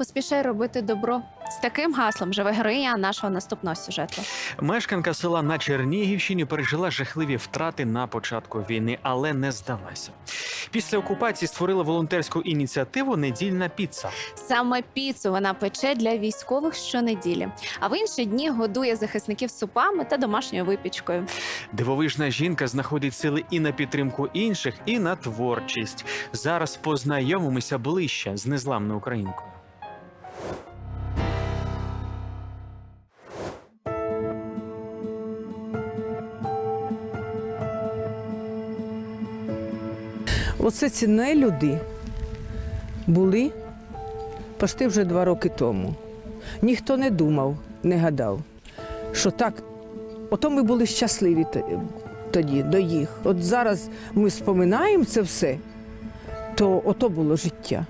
поспішай робити добро. З таким гаслом живе героїня нашого наступного сюжету. Мешканка села на Чернігівщині пережила жахливі втрати на початку війни, але не здалася. Після окупації створила волонтерську ініціативу Недільна піца. Саме піцу вона пече для військових щонеділі, а в інші дні годує захисників супами та домашньою випічкою. Дивовижна жінка знаходить сили і на підтримку інших, і на творчість. Зараз познайомимося ближче з незламною українкою. Оце ці нелюди були почти вже два роки тому. Ніхто не думав, не гадав, що так, ото ми були щасливі тоді до їх. От зараз ми споминаємо це все, то ото було життя.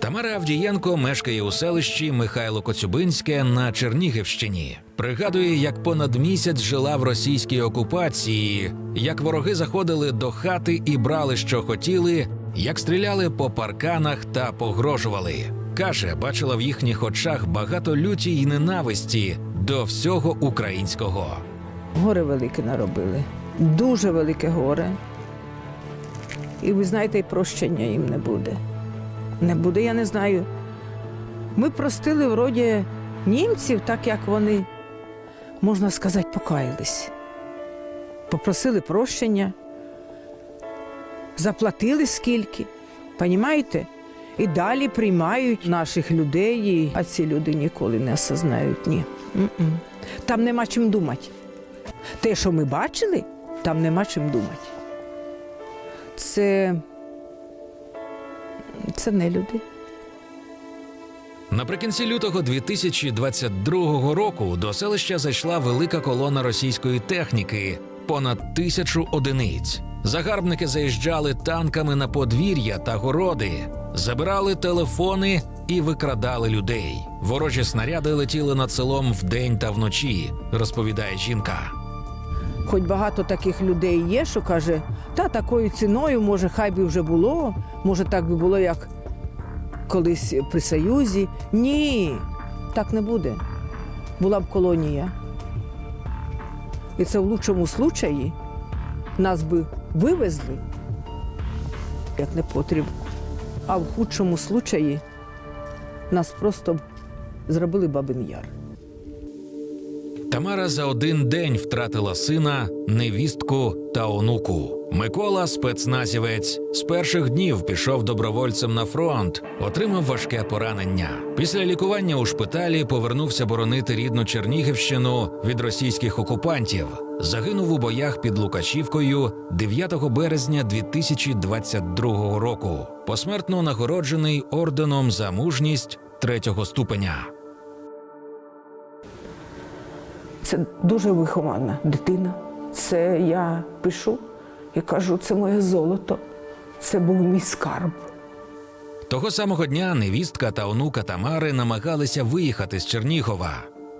Тамара Авдієнко мешкає у селищі Михайло Коцюбинське на Чернігівщині. Пригадує, як понад місяць жила в російській окупації, як вороги заходили до хати і брали, що хотіли, як стріляли по парканах та погрожували. Каже, бачила в їхніх очах багато люті й ненависті до всього українського. Горе велике наробили. Дуже велике горе. І ви знаєте, і прощення їм не буде. Не буде, я не знаю. Ми простили вроді німців, так як вони, можна сказати, покаялись. Попросили прощення, заплатили скільки, понімаєте? І далі приймають наших людей, а ці люди ніколи не осознають. Ні. М-м. Там нема чим думати. Те, що ми бачили, там нема чим думати. Це, це не люди. Наприкінці лютого 2022 року до селища зайшла велика колона російської техніки, понад тисячу одиниць. Загарбники заїжджали танками на подвір'я та городи, забирали телефони і викрадали людей. Ворожі снаряди летіли над селом вдень та вночі, розповідає жінка. Хоч багато таких людей є, що каже, та такою ціною, може, хай би вже було, може, так би було, як колись при Союзі. Ні, так не буде. Була б колонія. І це в лучшому случаї нас би вивезли, як не потріб. А в худшому случаї нас просто б зробили бабин яр. Тамара за один день втратила сина, невістку та онуку. Микола, спецназівець, з перших днів пішов добровольцем на фронт, отримав важке поранення. Після лікування у шпиталі повернувся боронити рідну Чернігівщину від російських окупантів. Загинув у боях під Лукашівкою 9 березня 2022 року. Посмертно нагороджений орденом за мужність третього ступеня. Це дуже вихована дитина. Це я пишу і кажу, це моє золото, це був мій скарб. Того самого дня невістка та онука Тамари намагалися виїхати з Чернігова.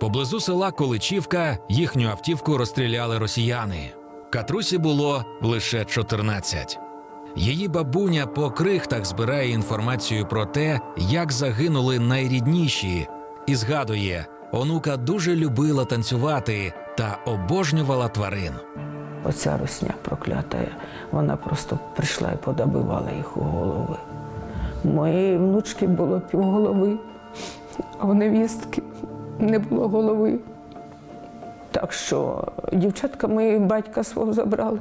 Поблизу села Количівка їхню автівку розстріляли росіяни. Катрусі було лише 14. Її бабуня по крихтах збирає інформацію про те, як загинули найрідніші, і згадує, онука дуже любила танцювати та обожнювала тварин. Оця русня проклята, вона просто прийшла і подобивала їх у голови. Моєї внучки було півголови, а в невістки не було голови. Так що дівчатка мої батька свого забрали.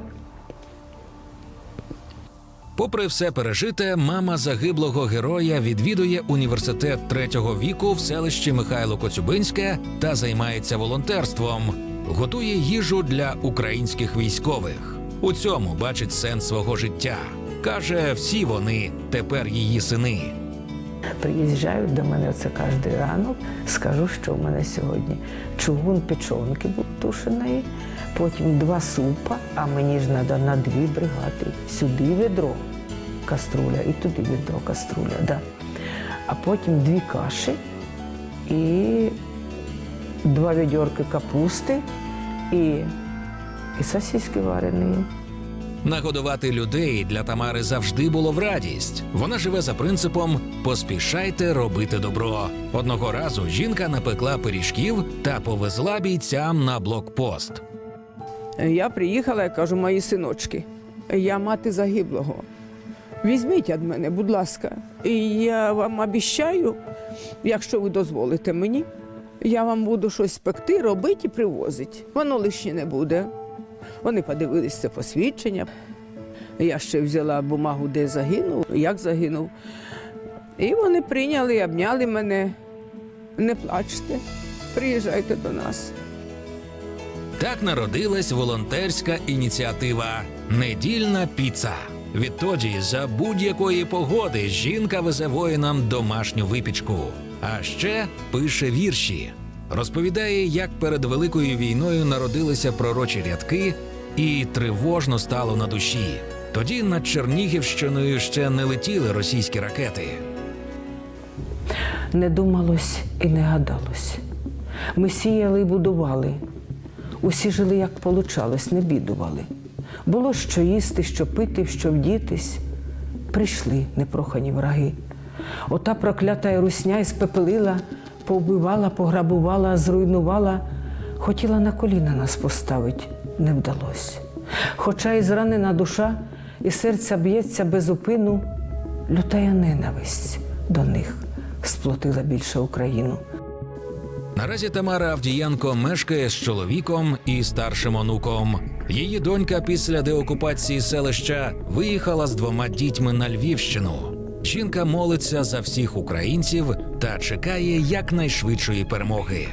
Попри все пережите, мама загиблого героя відвідує університет третього віку в селищі Михайло Коцюбинське та займається волонтерством, готує їжу для українських військових. У цьому бачить сенс свого життя. Каже, всі вони тепер її сини. Приїжджають до мене це кожен ранок, скажу, що в мене сьогодні чугун печонки був тушеної, потім два супа, а мені ж треба на дві бригади. Сюди відро каструля і туди відро каструля. Да. А потім дві каші і два відьорки капусти і, і сосиски варені. Нагодувати людей для Тамари завжди було в радість. Вона живе за принципом поспішайте робити добро. Одного разу жінка напекла пиріжків та повезла бійцям на блокпост. Я приїхала і кажу, мої синочки, я мати загиблого. Візьміть від мене, будь ласка. І я вам обіщаю, якщо ви дозволите мені, я вам буду щось пекти, робити і привозити. Воно лишнє не буде. Вони подивились це посвідчення. Я ще взяла бумагу, де загинув, як загинув. І вони прийняли, і обняли мене. Не плачте, приїжджайте до нас. Так народилась волонтерська ініціатива Недільна піца. Відтоді за будь-якої погоди жінка везе воїнам домашню випічку, а ще пише вірші. Розповідає, як перед великою війною народилися пророчі рядки, і тривожно стало на душі. Тоді над Чернігівщиною ще не летіли російські ракети. Не думалось і не гадалось. Ми сіяли і будували. Усі жили, як получалось, не бідували. Було що їсти, що пити, що вдітись. Прийшли непрохані враги. Ота проклята русня іспепелила, повбивала, пограбувала, зруйнувала. Хотіла на коліна нас поставить, не вдалось. Хоча і зранена душа, і серця б'ється без упину, лютая ненависть до них сплотила більше Україну. Наразі Тамара Авдієнко мешкає з чоловіком і старшим онуком. Її донька після деокупації селища виїхала з двома дітьми на Львівщину. Жінка молиться за всіх українців та чекає якнайшвидшої перемоги.